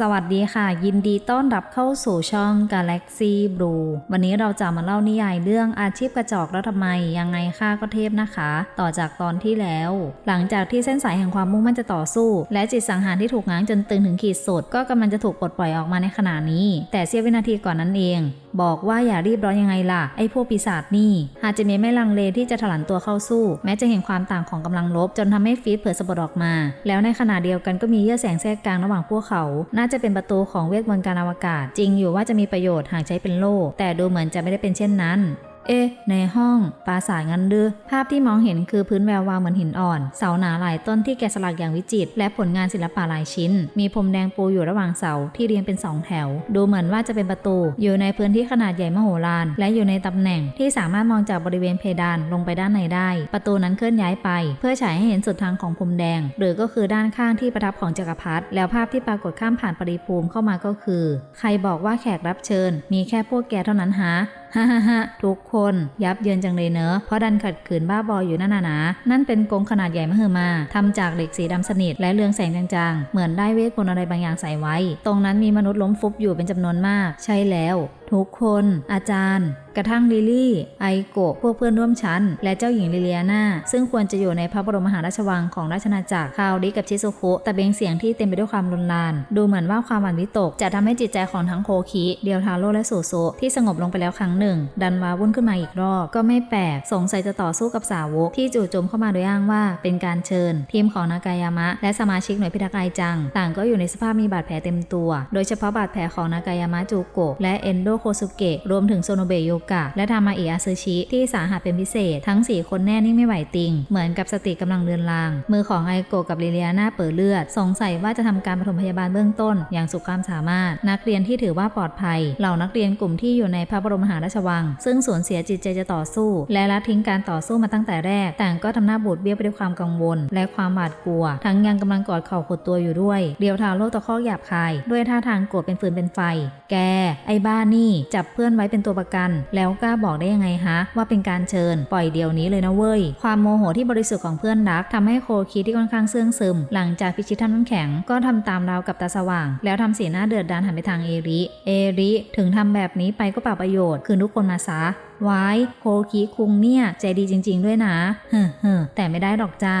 สวัสดีค่ะ ยินดีต้อนรับเข้าสู่ช่อง Galaxy Blue วันนี้เราจะมาเล่านิยายเรื่องอาชีพกระจอกแล้วทำไม ยังไงค่าก็เทพนะคะ ต่อจากตอนที่แล้ว หลังจากที่เส้นสายแห่งความมุ่งมั่นจะต่อสู้ และจิตสังหารที่ถูกง้างจนตึงถึงขีดสุด ก็กำลังจะถูกปลดปล่อยออกมาในขณะนี้ แต่เสี้ยววินาทีก่อนนั้นเอง บอกว่าอย่ารีบร้อนยังไงล่ะไอ้พวกปีศาจนี่ฮาจิเมะไม่ลังเลที่จะถลันตัวเข้าสู้ แม้จะเห็นความต่างของกำลังลบ จนทำให้ฟีดเผยสะบัดออกมา แล้วในขณะเดียวกันก็มีเยื่อแสงแทรกกลางระหว่างพวกเขานาจะเป็นประตูของเวทมนต์การอวกาศ จริงอยู่ว่าจะมีประโยชน์หากใช้เป็นโล่แต่ดูเหมือนจะไม่ได้เป็นเช่นนั้น เอ๊ะ ในห้องปราสาทงันดือภาพที่มองเห็นคือพื้นแวววาวเหมือนหินอ่อน เสาหนาหลายต้นที่แกะสลักอย่างวิจิตรและผลงานศิลปะหลายชิ้น มีพรมแดงปูอยู่ระหว่างเสาที่เรียงเป็นสองแถว ดูเหมือนว่าจะเป็นประตู อยู่ในพื้นที่ขนาดใหญ่มโหฬารและอยู่ในตำแหน่งที่สามารถมองจากบริเวณเพดานลงไปด้านในได้ ประตูนั้นเคลื่อนย้ายไป เพื่อฉายให้เห็นสุดทางของพรมแดง หรือก็คือด้านข้างที่ประทับของจักรพรรดิแล้วภาพที่ปรากฏข้ามผ่านปริภูมิเข้ามาก็คือ ใครบอกว่าแขกรับเชิญ มีแค่พวกแกเท่านั้นฮะฮ่า ฮ่าฮ่าทุกคนยับเยินจังเลยเนอะเพราะดันขัดขืนบ้าบออยู่นั่นน่ะนะนั่นเป็นกรงขนาดใหญ่มหึมาทำจากเหล็กสีดำสนิทและเรืองแสงจางๆ เหมือนได้เวทมนต์อะไรบางอย่างใส่ไว้ ตรงนั้นมีมนุษย์ล้มฟุบอยู่เป็นจำนวนมาก ใช่แล้ว ทุกคน อาจารย์ กระทั่งลิลลี่ ไอโกะพวกเพื่อนร่วมชั้น และเจ้าหญิงลิเลียนาซึ่งควรจะอยู่ในพระบรมมหาราชวังของราชนาจักรคาวดิกับชิซุคุ แต่เบงเสียงที่เต็มไปด้วยความรุนแรงดูเหมือนว่าความหวั่นวิตก จะทำให้จิตใจของทั้งโคคิเดียวทาโร่และสูโซที่สงบลงไปแล้วครั้งหนึ่ง ดันวาวุ่นขึ้นมาอีกรอบ ก็ไม่แปลกสงสัยจะต่อสู้กับสาวกที่จู่โจมเข้ามาโดยอ้างว่า เป็นการเชิญ ทีมของนากายามะ และสมาชิกหน่วยพิทักษ์ไอจัง ต่างก็อยู่ในสภาพมีบาดแผลเต็มตัว โดยเฉพาะบาดแผลของนากายามะจูโกะและเอนโดโคซุเกะรวมถึงโซโนเบโยกะ และทามาอิอาซึชิ ที่สาหัสเป็นพิเศษ ทั้ง 4 คนแน่นิ่งไม่ไหวติง เหมือนกับสติกำลังเลือนลาง มือของไอโกะกับลิเลียนาเปิดเลือด สงสัยว่าจะทำการปฐมพยาบาลเบื้องต้น อย่างสุดความสามารถ นักเรียนที่ถือว่าปลอดภัย เหล่านักเรียนกลุ่มที่อยู่ในพระบรมหาราชวัง ซึ่งสูญเสียจิตใจจะต่อสู้ และละทิ้งการต่อสู้มาตั้งแต่แรก ต่างก็ทำหน้าบูดเบี้ยวไปด้วยความกังวล และความหวาดกลัว ทั้งยังกำลังกอดเข่าขดตัวอยู่ด้วย เดียวทาโลตะคอกหยาบคาย ด้วยท่าทางโกรธเป็นฟืนเป็นไฟ แก ไอ้บ้านี่จับเพื่อนไว้เป็นตัวประกัน แล้วกล้าบอกได้ยังไงฮะ ว่าเป็นการเชิญ ปล่อยเดี๋ยวนี้เลยนะเว้ย ความโมโหที่บริสุทธิ์ของเพื่อนรักทำให้โคคิดที่ค่อนข้างเสื่องซึม หลังจากพิชิตท่านน้ำแข็งก็ทำตามราวกับตาสว่าง แล้วทำสีหน้าเดือดดาลหันไปทางเอริ เอริถึงทำแบบนี้ไปก็เปล่าประโยชน์คืนทุกคนมาซะไว้โคคิคุงเนี่ยใจดีจริง ๆ ด้วยนะ เฮ้อเฮ้อแต่ไม่ได้หรอกจ้า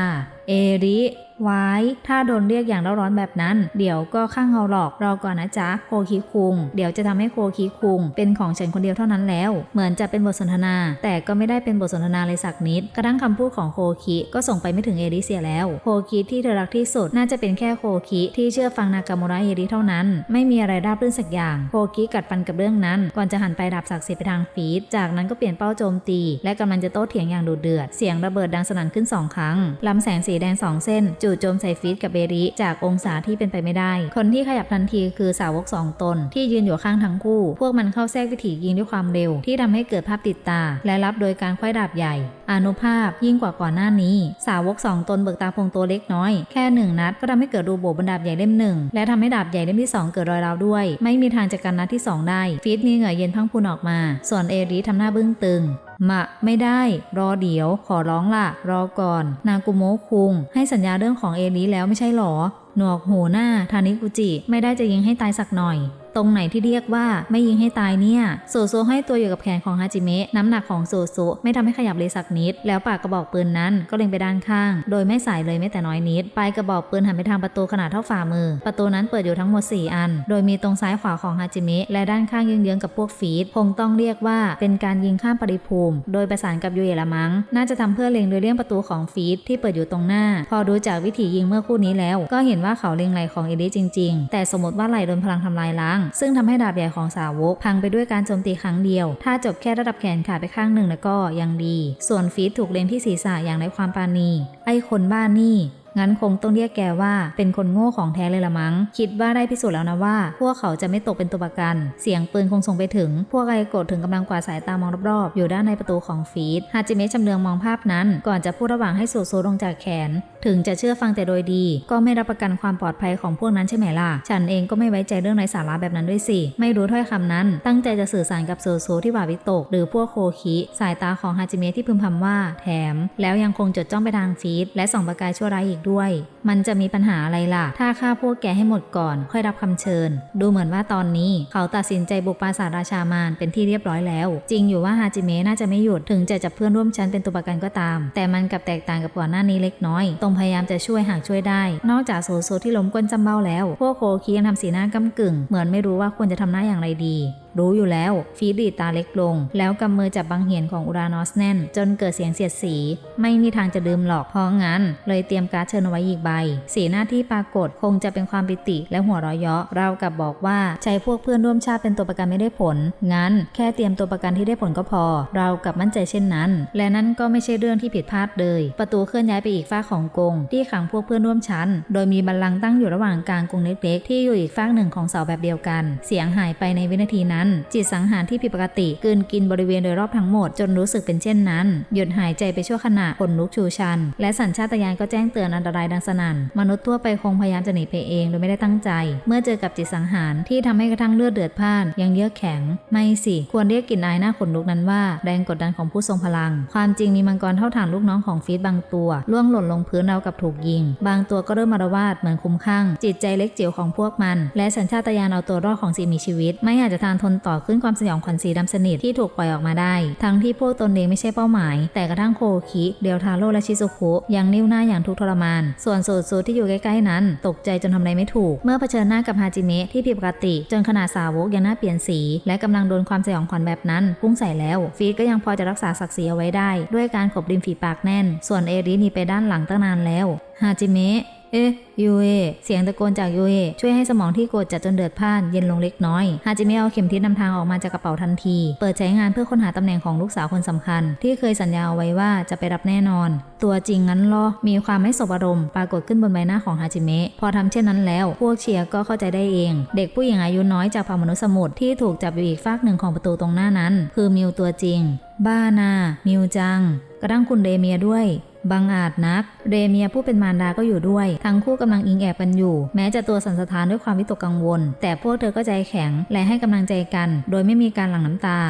เอริ ไว้ถ้าโดนเรียกอย่างร้อนแบบนั้น เดี๋ยวก็ข้างเอาหรอกรอก่อนนะจ๊ะโคคิคุง เดี๋ยวจะทำให้โคคิคุง เป็นของฉันคนเดียวเท่านั้นแล้ว เหมือนจะเป็นบทสนทนา แต่ก็ไม่ได้เป็นบทสนทนาเลยสักนิด กระทั่งคำพูดของโคคิก็ส่งไปไม่ถึงเอริเสียแล้วโคคิที่เธอรักที่สุดน่าจะเป็นแค่โคคิที่เชื่อฟังนากาโมระเอริเท่านั้น ไม่มีอะไรราบรื่นสักอย่างโคคิกัดฟันกับเรื่องนั้น ก่อนจะหันไปดับศักดิ์สิทธิ์ไปทางฟีดจากนั้นก็เปลี่ยนเป้าโจมตี และกำลังจะโต้เถียงอย่างดุเดือดเสียงระเบิดดังสนั่นขึ้นสองครั้งลำแสงสีแดงสองเส้นจโจมใส่ฟีดกับเบริจากองศาที่เป็นไปไม่ได้ คนที่ขยับทันทีคือสาวกสองตน ที่ยืนอยู่ข้างทั้งคู่ พวกมันเข้าแทรกวิถียิงด้วยความเร็ว ที่ทำให้เกิดภาพติดตา และรับโดยการควาดาบใหญ่ อานุภาพยิ่งกว่าก่อนหน้านี้ สาวกสองตนเบิกตาพงตัวเล็กน้อย แค่หนึ่งนัดก็ทำให้เกิดรูโบบนดาบใหญ่เล่มหนึ่งและทำให้ดาบใหญ่เล่มที่สองเกิดรอยร้าวด้วย ไม่มีทางจะกันนัดที่สองได้ฟีดมีเหงื่อเย็นพังพูนออกมา ส่วนเอริทำหน้าบึ้งตึงมะไม่ได้ รอเดี๋ยว ขอร้องล่ะ รอก่อน นากุโมะคุง ให้สัญญาเรื่องของเอริแล้วไม่ใช่หรอ หนวกหูหน้า ทานิกุจิ ไม่ได้จะยิงให้ตายสักหน่อย ตรงไหนที่เรียกว่าไม่ยิงให้ตายเนี่ยโซโซให้ตัวอยู่กับแขนของฮาจิเมะน้ำหนักของโซโซไม่ทำให้ขยับเลยสักนิด แล้วปากกระบอกปืนนั้นก็เล็งไปด้านข้าง โดยไม่สายเลยแม้แต่น้อยนิดปลายกระบอกปืนหันไปทางประตูขนาดเท่าฝ่ามือ ประตูนั้นเปิดอยู่ทั้งหมด 4 อัน โดยมีตรงซ้ายขวาของฮาจิเมะและด้านข้างเยื้องๆกับพวกฟีดคงต้องเรียกว่าเป็นการยิงข้ามปริภูมิ โดยประสานกับยูเอละมังน่าจะทำเพื่อเล็งโดยเลี่ยงประตูของฟีดที่เปิดอยู่ตรงหน้า พอดูจากวิธียิงเมื่อคู่นี้แล้ว ก็เห็นว่าเขาเล็งไหลของเอลิจริง ๆ แต่สมมติว่าไหลโดนพลังทำลายล้างซึ่งทำให้ดาบใหญ่ของสาวกพังไปด้วยการโจมตีครั้งเดียว ถ้าจบแค่ระดับแขนขาดไปข้างหนึ่งแล้วก็ยังดี ส่วนฟีดถูกเล็งที่ศีรษะอย่างไร้ความปราณีไอ้คนบ้านนี่ งั้นคงต้องเรียกแกว่าเป็นคนโง่ของแท้เลยละมั้ง คิดว่าได้พิสูจน์แล้วนะว่า พวกเขาจะไม่ตกเป็นตัวประกัน เสียงปืนคงส่งไปถึง พวกไอโกดถึงกำลังกวาดสายตามองรอบๆ อยู่ด้านในประตูของฟีดฮาจิเมะจำเลืองมองภาพนั้น ก่อนจะพูดระหว่างให้สูโซลงจากแขน ถึงจะเชื่อฟังแต่โดยดี ก็ไม่รับประกันความปลอดภัยของพวกนั้นใช่ไหมล่ะ ฉันเองก็ไม่ไว้ใจเรื่องไร้สาระแบบนั้นด้วยสิ ไม่รู้ถ้อยคำนั้น ตั้งใจจะสื่อสารกับโซโซที่หวาวิตก หรือพวกโคคิสายตาของฮาจิเมะที่พึมพำว่า แถม แล้วยังคงจดจ้องไปทางฟีดและส่องประกายชั่วร้ายอีกด้วย มันจะมีปัญหาอะไรล่ะ ถ้าฆ่าพวกแกให้หมดก่อน ค่อยรับคำเชิญ ดูเหมือนว่าตอนนี้เขาตัดสินใจบุกปราสาทราชามารเป็นที่เรียบร้อยแล้ว จริงอยู่ว่าฮาจิเมะน่าจะไม่หยุดถึงจะจับเพื่อนร่วมชั้นเป็นตัวประกันก็ตาม แต่มันกับแตกต่างกับก่อนหน้านี้เล็กน้อย ตรงพยายามจะช่วยหากช่วยได้ นอกจากโซโซที่ล้มก้นจำเบ้าแล้ว พวกโคคียังทำสีหน้ากำกึ่ง เหมือนไม่รู้ว่าควรจะทำหน้าอย่างไรดีรู้อยู่แล้วฟีดดีตาเล็กลง แล้วกำมือจับบังเหียนของอุรานอสแน่น จนเกิดเสียงเสียดสี ไม่มีทางจะลืมหรอกเพราะงั้น เลยเตรียมการเชิญเอาไว้อีกใบสีหน้าที่ปรากฏคงจะเป็นความปิติและหัวเราะเยาะเรากับบอกว่าใช้พวกเพื่อนร่วมชาติเป็นตัวประกันไม่ได้ผล งั้นแค่เตรียมตัวประกันที่ได้ผลก็พอ เรากับมั่นใจเช่นนั้น และนั่นก็ไม่ใช่เรื่องที่ผิดพลาดเลย ประตูเคลื่อนย้ายไปอีกฝ้าของกรงที่ขังพวกเพื่อนร่วมชั้น โดยมีบัลลังก์ตั้งอยู่ระหว่างกลางกรงเล็กๆที่อยู่อีกฝ้าหนึ่งของเสาแบบเดียวกัน เสียงหายไปในวินาทีนั้น จิตสังหารที่ผิดปกติกลืนกินบริเวณโดยรอบทั้งหมด จนรู้สึกเป็นเช่นนั้น หยุดหายใจไปชั่วขณะขนลุกชูชัน และสัญชาตญาณก็แจ้งเตือนอันตรายดังสนัน มนุษย์ทั่วไปคงพยายามจะหนีไปเองโดยไม่ได้ตั้งใจ เมื่อเจอกับจิตสังหารที่ทำให้กระทั่งเลือดเดือดพ่าน ยังเยือกแข็ง ไม่สิ ควรเรียกกลิ่นอายหน้าขนลุกนั้นว่า แรงกดดันของผู้ทรงพลัง ความจริงมีมังกรเท่าฐานลูกน้องของฟีดบางตัวล่วงหล่นลงพื้นเรากับถูกยิง บางตัวก็เริ่มมารวาดเหมือนคุ้มข้างจิตใจเล็กจิ๋วของพวกมัน และสัญชาตญาณเอาตัวรอดของสิ่งมีชีวิต ไม่อาจจะทานทนต่อขึ้นความสยองขวัญสีดำสนิทที่ถูกปล่อยออกมาได้ ทั้งที่พวกตนเองไม่ใช่เป้าหมาย แต่กระทั่งโคคิเดียวทาโร่และชิซุคุยังนิ้วหน้าอย่างทุกทรมาน ส่วนสรสูที่อยู่ใกล้ๆนั้น ตกใจจนทำอะไรไม่ถูก เมื่อเผชิญหน้ากับฮาจิเมะที่ผิดปกติ จนขนาดสาวกยังหน้าเปลี่ยนสี และกำลังโดนความสยองขวัญแบบนั้นพุ่งใส่แล้ว ฟีดก็ยังพอจะรักษาศักดิ์ศรีเอาไว้ได้ ด้วยการขบริมฝีปากแน่น ส่วนเอริหนีไปด้านหลังตั้งนานแล้วฮาจิเมะ เอ๊ะยูเอเสียงตะโกนจากยูเอช่วยให้สมองที่โกรธจัดจนเดือดพ่านเย็นลงเล็กน้อยฮาจิเมะเอาเข็มทิศนำทางออกมาจากกระเป๋าทันที เปิดใช้งานเพื่อค้นหาตำแหน่งของลูกสาวคนสำคัญ ที่เคยสัญญาเอาไว้ว่าจะไปรับแน่นอน ตัวจริงงั้นเหรอมีความไม่สบอารมณ์ปรากฏขึ้นบนใบหน้าของฮาจิเมะพอทำเช่นนั้นแล้ว พวกเชียร์ก็เข้าใจได้เอง เด็กผู้หญิงอายุน้อยจากเผ่ามนุษย์สมุทรที่ถูกจับอยู่อีกฝากหนึ่งของประตูตรงหน้านั้น คือมิวตัวจริง บ้านา มิวจัง กระทั่งคุณเดเมียด้วย บังอาจนัก เรเมียผู้เป็นมารดาก็อยู่ด้วย ทั้งคู่กำลังอิงแอบกันอยู่ แม้จะตัวสั่นสะท้านด้วยความวิตกกังวล แต่พวกเธอก็ใจแข็งและให้กำลังใจกัน โดยไม่มีการหลั่งน้ำตา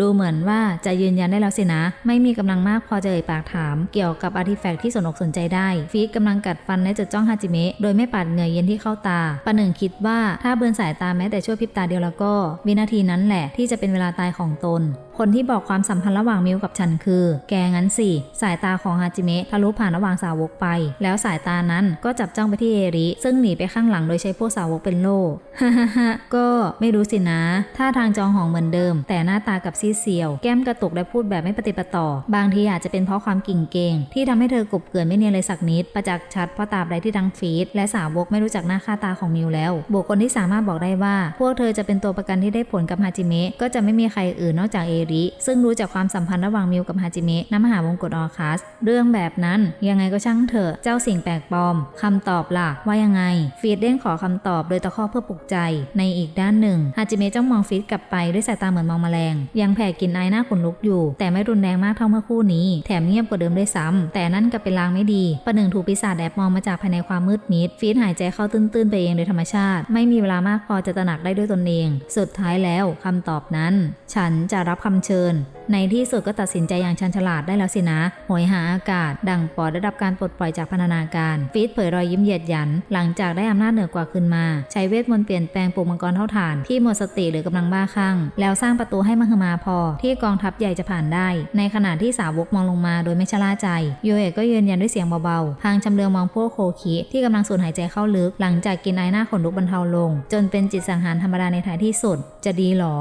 ดูเหมือนว่าจะยืนยันได้แล้วสินะ ไม่มีกำลังมากพอจะเอ่ยปากถาม เกี่ยวกับอาร์ติแฟกต์ที่สนอกสนใจได้ ฟีดกำลังกัดฟันและจดจ้องฮาจิเมะโดยไม่ปาดเหงื่อเย็นที่เข้าตาประหนึ่งคิดว่าถ้าเบือนสายตาแม้แต่ชั่วพริบตาเดียวแล้วก็ วินาทีนั้นแหละที่จะเป็นเวลาตายของตนคนที่บอกความสัมพันธ์ระหว่างมิวกับฉันคือ แกงั้นสิ สายตาของฮาจิเมะทะลุผ่านระหว่างสาวกไป แล้วสายตานั้นก็จับจ้องไปที่เอริ ซึ่งหนีไปข้างหลังโดยใช้พวกสาวกเป็นโล่ฮ่าฮ่าก็ไม่รู้สินะ ท่าทางจองหองเหมือนเดิม แต่หน้าตากับซีเซียว แก้มกระตุกและพูดแบบไม่ปฏิปต่อ บางทีอาจจะเป็นเพราะความกิ่งเกงที่ทำให้เธอกบเกลื่อนไม่เนียนเลยสักนิด ประจักษ์ชัดเพราะตาบใดที่ทั้งฟีดและสาวกไม่รู้จักหน้าค่าตาของมิวแล้ว บุคคลที่สามารถบอกได้ว่า พวกเธอจะเป็นตัวประกันที่ได้ผลกับฮาจิเมะก็จะไม่มีใครอื่นนอกจากเอริ ซึ่งรู้จักความสัมพันธ์ระหว่างมิวกับฮาจิเมะน้ำมหาวงกตออคัส เรื่องแบบนั้นยังไงก็ช่างเถอะ เจ้าสิ่งแปลกปลอมคำตอบล่ะ ว่ายังไง ฟีดเด้งขอคำตอบโดยตะคอกเพื่อปลุกใจ ในอีกด้านหนึ่งฮาจิเมะจ้องมองฟีดกลับไปด้วยสายตาเหมือนมองแมลง ยังแผ่กลินไอหน้าขนลุกอยู่ แต่ไม่รุนแรงมากเท่าเมื่อคู่นี้ แถมเงียบกว่าเดิมด้วยซ้ำแต่นั่นก็เป็นลางไม่ดี ประหนึ่งถูกปีศาจแอบมองมาจากภายในความมืดมิด ฟีดหายใจเข้าตื้นๆไปเองโดยธรรมชาติ ไม่มีเวลามากพอจะตระหนักได้ด้วยตนเอง สุดท้ายแล้วคำตอบนั้น ฉันจะรับคำเชิญ ในที่สุดก็ตัดสินใจอย่างชันฉลาดได้แล้วสินะโหยหาอากาศ ดังปอดได้รับการปลดปล่อยจากพันธนาการฟีดเผยรอยยิ้มเหยียดหยัน หลังจากได้อำนาจเหนือกว่าขึ้นมา ใช้เวทมนต์เปลี่ยนแปลงปลุกมังกรเท่าฐาน ที่หมดสติหรือกำลังบ้าคลั่งแล้วสร้างประตูให้มหึมาพอ ที่กองทัพใหญ่จะผ่านได้ ในขณะที่สาวกมองลงมาโดยไม่ชะล่าใจโยเอะก็ยืนยันด้วยเสียงเบาๆพางชำเลืองมองพวกโคคิที่กำลังสูดหายใจเข้าลึก หลังจากกินไอหน้าขนลุกบรรเทาลง จนเป็นจิตสังหารธรรมดาในท้ายที่สุด จะดีหรอ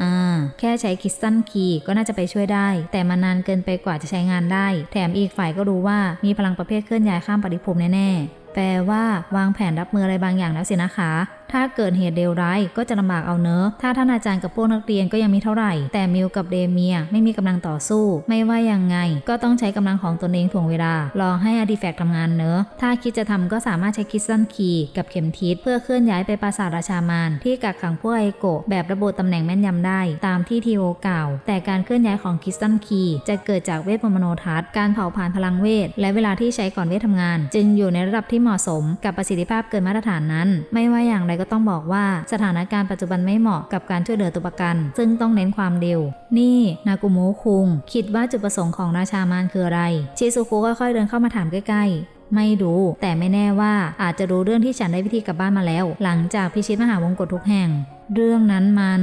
อ่า แค่ใช้คริสตัลคีย์ก็น่าจะไปช่วยได้ แต่มันนานเกินไปกว่าจะใช้งานได้ แถมอีกฝ่ายก็รู้ว่ามีพลังประเภทเคลื่อนย้ายข้ามปริภูมิแน่ๆแปลว่าวางแผนรับมืออะไรบางอย่างแล้วสินะคะ ถ้าเกิดเหตุเลวร้ายก็จะลำบากเอาเนอะ ถ้าท่านอาจารย์กับพวกนักเรียนก็ยังมีเท่าไหร่ แต่มิวกับเดเมียไม่มีกำลังต่อสู้ ไม่ว่ายังไง ก็ต้องใช้กำลังของตนเองถ่วงเวลา รอให้อาร์ติแฟกต์ทำงานเนอะ ถ้าคิดจะทำก็สามารถใช้คิสตัลคีย์กับเข็มทิศเพื่อเคลื่อนย้ายไปปราสาทราชามานที่กักขังพวกไอโกะแบบระบุตำแหน่งแม่นยำได้ ตามที่ทีโอกล่าว แต่การเคลื่อนย้ายของคิสตัลคีย์จะเกิดจากเวทมนต์มโนทัศน์การเผาผลาญพลังเวท และเวลาที่ใช้ก่อนเวททำงาน จึงอยู่ในระดับที่เหมาะสมกับประสิทธิภาพเกินมาตรฐานนั้น ไม่ว่าอย่างไรก็ต้องบอกว่าสถานการณ์ปัจจุบันไม่เหมาะกับการช่วยเหลือตัวประกัน ซึ่งต้องเน้นความเร็ว นี่นากุโมะคุง คิดว่าจุดประสงค์ของราชามานคืออะไร ชิซุคุค่อยๆเดินเข้ามาถามใกล้ๆไม่รู้ แต่ไม่แน่ว่าอาจจะรู้เรื่องที่ฉันได้วิธีกลับบ้านมาแล้ว หลังจากพิชิตมหาวงกฏทุกแห่ง เรื่องนั้นมัน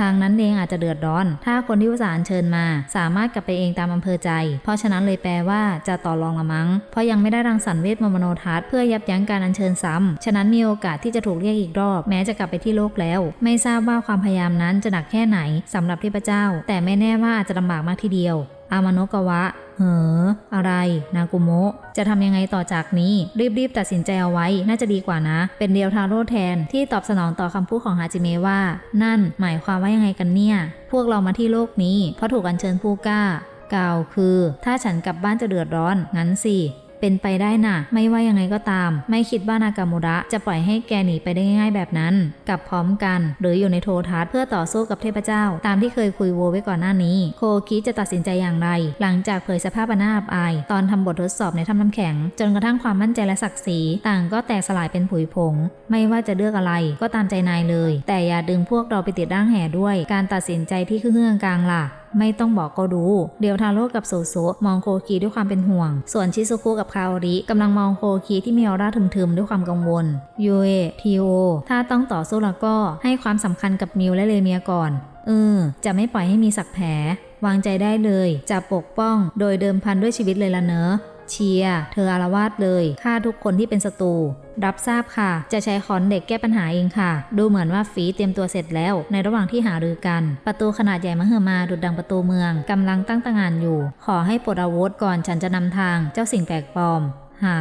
ทางนั้นเองอาจจะเดือดร้อน ถ้าคนที่อุตส่าห์เชิญมา สามารถกลับไปเองตามอำเภอใจ เพราะฉะนั้นเลยแปลว่าจะต่อรองละมั้ง เพราะยังไม่ได้รังสรรค์เวทมนต์มโนทัศน์เพื่อยับยั้งการอัญเชิญซ้ำฉะนั้นมีโอกาสที่จะถูกเรียกอีกรอบ แม้จะกลับไปที่โลกแล้ว ไม่ทราบว่าความพยายามนั้นจะหนักแค่ไหนสำหรับเทพเจ้า แต่ไม่แน่ว่าอาจจะลำบากมากทีเดียว อามานกวะ เหอ อะไร นากุโมะ จะทำยังไงต่อจากนี้ รีบๆ ตัดสินใจเอาไว้ น่าจะดีกว่านะ เป็นเดียวทาโร่แทนที่ตอบสนองต่อคำพูดของฮาจิเมะว่า นั่นหมายความว่ายังไงกันเนี่ย พวกเรามาที่โลกนี้ เพราะถูกอัญเชิญผู้กล้ากล่าวคือ ถ้าฉันกลับบ้านจะเดือดร้อน งั้นสิ เป็นไปได้น่ะ ไม่ว่ายังไงก็ตาม ไม่คิดว่านากามูระจะปล่อยให้แกหนีไปได้ง่ายๆแบบนั้นกลับพร้อมกัน หรืออยู่ในโททัศน์เพื่อต่อสู้กับเทพเจ้า ตามที่เคยคุยโวไว้ก่อนหน้านี้ โคคิจะตัดสินใจอย่างไร หลังจากเผยสภาพอนน่าอับอาย ตอนทำบททดสอบในถ้ำน้ำแข็ง จนกระทั่งความมั่นใจและศักดิ์ศรีต่างก็แตกสลายเป็นผุยผง ไม่ว่าจะเลือกอะไรก็ตามใจนายเลย แต่อย่าดึงพวกเราไปติดร่างแห่ด้วย การตัดสินใจที่คือเงื่องกลางล่ะ ไม่ต้องบอกก็รู้เดียวทาโร่กับโซโซมองโคคีด้วยความเป็นห่วง ส่วนชิซุคุกับคาโอริกำลังมองโคคีที่มีออร่าทึมๆด้วยความกังวลยูเอทีโอถ้าต้องต่อสู้แล้วก็ให้ความสำคัญกับมิวและเลเมียก่อนเออจะไม่ปล่อยให้มีสักแผลวางใจได้เลย จะปกป้องโดยเดิมพันด้วยชีวิตเลยละเนอะเชียเธออารวาสเลยฆ่าทุกคนที่เป็นศัตรู รับทราบค่ะ จะใช้คอนเด็กแก้ปัญหาเองค่ะ ดูเหมือนว่าฝีเตรียมตัวเสร็จแล้ว ในระหว่างที่หารือกัน ประตูขนาดใหญ่มหึมาดุดดังประตูเมืองกำลังตั้งตางานอยู่ ขอให้ปลดอาวุธก่อนฉันจะนำทางเจ้าสิ่งแปลกปลอม หา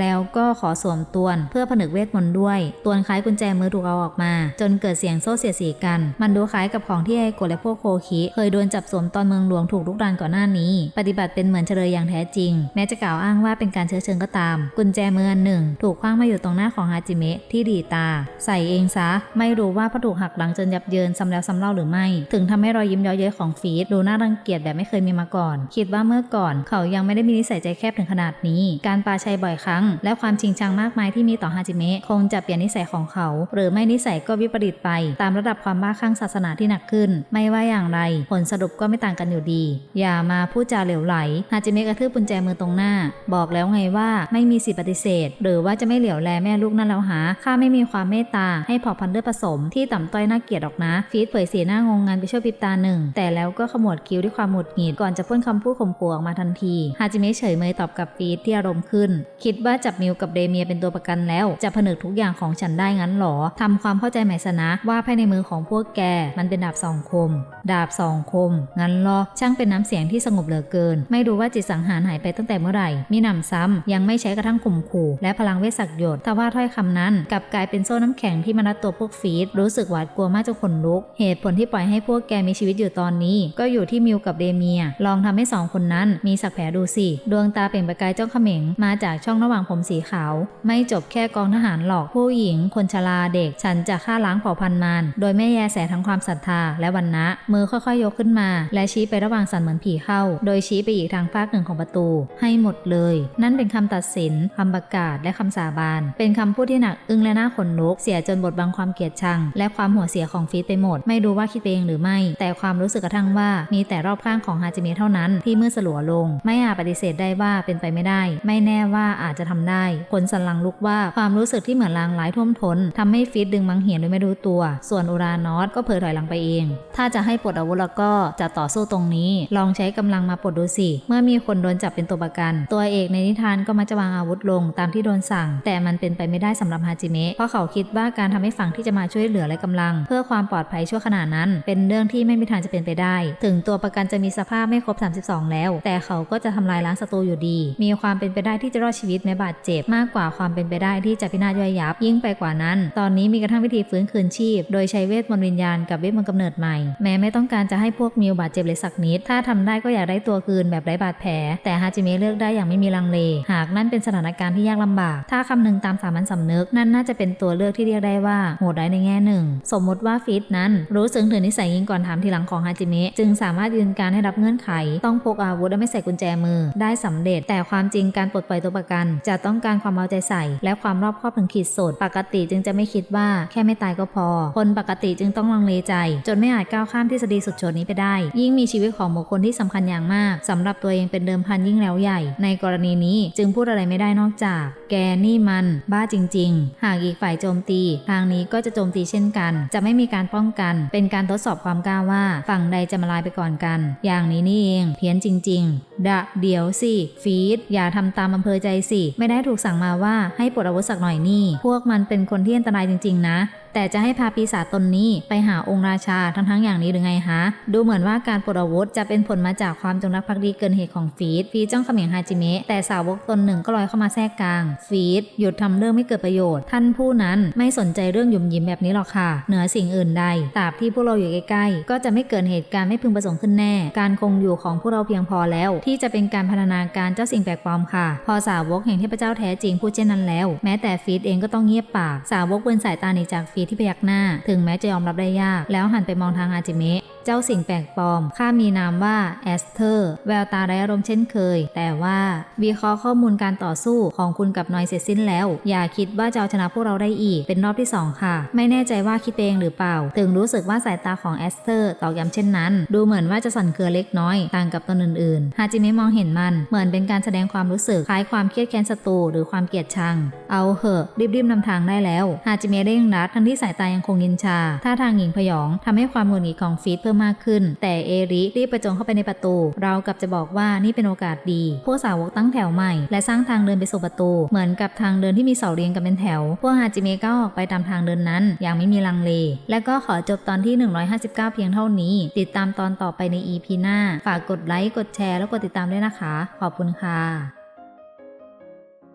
แล้วก็ขอสวมตวนเพื่อผนึกเวทมนต์ด้วย ตวนคล้ายกุญแจมือถูกเอาออกมา จนเกิดเสียงโซ่เสียสีกัน มันดูคล้ายกับของที่ไอโกะและพวกโคคิเคยโดนจับสวมตอนเมืองหลวงถูกลุกรานก่อนหน้านี้ ปฏิบัติเป็นเหมือนเฉลยอย่างแท้จริง แม้จะกล่าวอ้างว่าเป็นการเชื้อเชิญก็ตาม กุญแจมืออันหนึ่ง ถูกคว้างมาอยู่ตรงหน้าของฮาจิเมะที่ดีตา ใส่เองซะ ไม่รู้ว่าเพราะถูกหักหลังจนยับเยินซ้ำแล้วซ้ำเล่าหรือไม่ ถึงทำให้รอยยิ้มย้อเย้ยของฟีดดูน่ารังเกียจแบบไม่เคยมีมาก่อน คิดว่าเมื่อก่อนเขายังไม่ได้มีนิสัยใจแคบถึงขนาดนี้ การปาชัยบ่อยครั้งและความจริงจังมากมายที่มีต่อฮาจิเมะคงจะเปลี่ยนนิสัยของเขา หรือไม่นิสัยก็วิปริตไป ตามระดับความบ้าคลั่งศาสนาที่หนักขึ้น ไม่ว่าอย่างไร ผลสรุปก็ไม่ต่างกันอยู่ดี อย่ามาพูดจาเหลวไหลฮาจิเมะกระทืบกุญแจมือตรงหน้า บอกแล้วไงว่าไม่มีสิทธิปฏิเสธ หรือว่าจะไม่เหลียวแลแม่ลูกนั่นแล้วหาข้าไม่มีความเมตตาให้เผาพันธุ์เลือดผสม ที่ต่ำต้อยน่าเกลียดหรอกนะฟีดเผยสีหน้างงงันไปช่วยปิบตาหนึ่งแต่แล้วก็ขมวดคิ้วด้วยความหงุดหงิดก่อนจะพ่นคำพูดข่มขู่ออกมาทันทีฮาจิเมะเฉยเมยตอบกับฟีดที่อารมณ์ขึ้น คิดว่าจับมิวกับเดเมียเป็นตัวประกันแล้ว จะผนึกทุกอย่างของฉันได้งั้นหรอทำความเข้าใจใหม่สนะว่าภายในมือของพวกแก มันเป็นดาบสองคม ดาบสองคม งั้นหรอ ช่างเป็นน้ำเสียงที่สงบเหลือเกิน ไม่รู้ว่าจิตสังหารหายไปตั้งแต่เมื่อไหร่ มีหนำซ้ำยังไม่ใช้กระทั่งข่มขู่ และพลังเวสักหยดแต่ว่าถ้อยคำนั้นกลับกลายเป็นโซ่น้ำแข็งที่มารัดตัวพวกฟีดรู้สึกหวาดกลัวมากจนขนลุก เหตุผลที่ปล่อยให้พวกแกมีชีวิตอยู่ตอนนี้ ก็อยู่ที่มิวกับเดเมีย ลองทำให้สองคนนั้นมีสักแผลดูสิ ดวงตาเปล่งประกายจ้องเขม็งมาจากช่องระหว่างผมสีขาว ไม่จบแค่กองทหารหรอกผู้หญิง คนชราเด็ก ฉันจะฆ่าล้างเผ่าพันธุ์มารโดยไม่แยแสทั้งความศรัทธาและวันนะ มือค่อยๆยกขึ้นมา และชี้ไประหว่างสันเหมือนผีเข้า โดยชี้ไปอีกทางภาคหนึ่งของประตู ให้หมดเลย นั่นเป็นคำตัดสินคำประกาศและคำสาบาน เป็นคำพูดที่หนักอึ้งและน่าขนลุกเสียจนบทบังความเกลียดชัง และความหัวเสียของฟีดไปหมด ไม่รู้ว่าคิดเองหรือไม่ แต่ความรู้สึกกระทั่งว่ามีแต่รอบข้างของฮาจิเมะเท่านั้นที่มืดสลัวลง ไม่อาจปฏิเสธได้ว่าเป็นไปไม่ได้ ไม่แน่ว่าอาจจะทำได้ผลสันหลังลุกว่าความรู้สึกที่เหมือนลางร้ายท่วมท้นทำให้ฟีดดึงมังเหียนโดยไม่รู้ตัว ส่วนอุรานอสก็เผยถอยหลังไปเอง ถ้าจะให้ปลดอาวุธแล้วก็จะต่อสู้ตรงนี้ ลองใช้กำลังมาปลดดูสิ เมื่อมีคนโดนจับเป็นตัวประกัน ตัวเอกในนิทานก็มักจะวางอาวุธลงตามที่โดนสั่ง แต่มันเป็นไปไม่ได้สำหรับฮาจิเมะเพราะเขาคิดว่าการทำให้ฝั่งที่จะมาช่วยเหลือและกำลัง เพื่อความปลอดภัยชั่วขณะนั้น เป็นเรื่องที่ไม่มีทางจะเป็นไปได้ ถึงตัวประกันจะมีสภาพไม่ครบ 32 แล้ว แต่เขาก็จะทำลายล้างศัตรูอยู่ดี มีความเป็นไปได้ที่จะรอดชีวิตแม้บาดเจ็บมากกว่าความเป็นไปได้ที่จะพินาศย่อยยับ ยิ่งไปกว่านั้น ตอนนี้มีกระทั่งวิธีฟื้นคืนชีพ โดยใช้เวทมนต์วิญญาณกับเวทมนต์กำเนิดใหม่ แม้ไม่ต้องการจะให้พวกมิวบาดเจ็บเลยสักนิด ถ้าทำได้ก็อยากได้ตัวคืนแบบไร้บาดแผล แต่ฮาจิเมะเลือกได้อย่างไม่มีลังเล หากนั่นเป็นสถานการณ์ที่ยากลำบาก ถ้าคำนึงตามสามัญสำนึก นั่นน่าจะเป็นตัวเลือกที่เรียกได้ว่าโหดร้ายในแง่หนึ่ง สมมติว่าฟิตนั้น รู้สึกถึงนิสัยยิงก่อนถามทีหลังของฮาจิเมะจึงสามารถยืนการให้รับเงื่อนไข ต้องพกอาวุธและไม่ใส่กุญแจมือ ได้สำเร็จ แต่ความจริงการปลดปล่อยตัวประกันจะต้องการความเอาใจใส่ และความรอบคอบถึงขีดสุดปกติจึงจะไม่คิดว่าแค่ไม่ตายก็พอ คนปกติจึงต้องลังเลใจ จนไม่อาจก้าวข้ามทฤษฎีสุดโจทย์นี้ไปได้ ยิ่งมีชีวิตของบุคคลที่สำคัญอย่างมากสำหรับตัวเองเป็นเดิมพันยิ่งแล้วใหญ่ ในกรณีนี้จึงพูดอะไรไม่ได้นอกจาก แกนี่มันบ้าจริง ๆ หากอีกฝ่ายโจมตี ทางนี้ก็จะโจมตีเช่นกัน จะไม่มีการป้องกัน เป็นการทดสอบความกล้าว่า ฝั่งใดจะมาลายไปก่อนกัน อย่างนี้นี่เอง เพี้ยนจริง ๆ ดะเดี๋ยวสิ ฟีดอย่าทำตามอำเภอใจสิไม่ได้ถูกสั่งมาว่าให้ปลดอาวุธสักหน่อยนี่ พวกมันเป็นคนที่อันตรายจริง ๆ นะ แต่จะให้พาปีศาจตนนี้ไปหาองค์ราชาทั้งทั้งอย่างนี้หรือไงฮะ ดูเหมือนว่าการปลดอาวุธจะเป็นผลมาจากความจงรักภักดีเกินเหตุของฟีดฟีจ้องเขมิงฮาจิเมะแต่สาวกตนหนึ่งก็ลอยเข้ามาแทรกกลาง ฟีดหยุดทำเรื่องไม่เกิดประโยชน์ ท่านผู้นั้นไม่สนใจเรื่องหยุ่มยิ้มแบบนี้หรอกค่ะ เหนือสิ่งอื่นใดตราบที่พวกเราอยู่ใกล้ๆก็จะไม่เกิดเหตุการณ์ไม่พึงประสงค์ขึ้นแน่ การคงอยู่ของพวกเราเพียงพอแล้ว ที่จะเป็นการพัฒนาการเจ้าสิ่งแปลกปลอมค่ะ พอสาวกแห่งเทพเจ้าแท้จริงพูดเช่นนั้นแล้ว แม้แต่ฟีดเองก็ต้องเงียบปาก สาวกเว้นสายตาหนีจากฟีดที่พยักหน้า ถึงแม้จะยอมรับได้ยาก แล้วหันไปมองทางอาจิเมะ เจ้าสิ่งแปลกปลอม ข้ามีนามว่าแอสเธอร์ แววตาไร้อารมณ์เช่นเคย แต่ว่าวิเคราะห์ข้อมูลการต่อสู้ของคุณกับนอยเสร็จสิ้นแล้ว อย่าคิดว่าจะเอาชนะพวกเราได้อีก เป็นรอบที่ 2 ค่ะ ไม่แน่ใจว่าคิดเองหรือเปล่า ถึงรู้สึกว่าสายตาของแอสเธอร์ตอกย้ำเช่นนั้น ดูเหมือนว่าจะสั่นเครือเล็กน้อย ต่างกับตนอื่นๆ ฮาจิเมะมองเห็นมัน เหมือนเป็นการแสดงความรู้สึก คล้ายความเครียดแค้นศัตรูหรือความเกลียดชัง เอาเหอะ รีบๆนำทางได้แล้ว ฮาจิเมะเร่งรัดทั้งที่สายตายังคงยินชา ท่าทางหญิงพยองทำให้ความหงุดหงิดของฟีดเพิ่มมากขึ้น แต่เอริรีบประจงเข้าไปในประตู เรากับจะบอกว่านี่เป็นโอกาสดี พวกสาวกตั้งแถวใหม่ และสร้างทางเดินไปสู่ประตู เหมือนกับทางเดินที่มีเสาเรียงกันเป็นแถว พวกฮาจิเมะก็ออกไปตามทางเดินนั้นอย่างไม่มีลังเล และก็ขอจบตอนที่ 159 เพียงเท่านี้ ติดตามตอนต่อไปใน EP หน้า ฝากกดไลค์ กดแชร์ แล้วกดติดตามด้วยนะคะ ขอบคุณค่ะ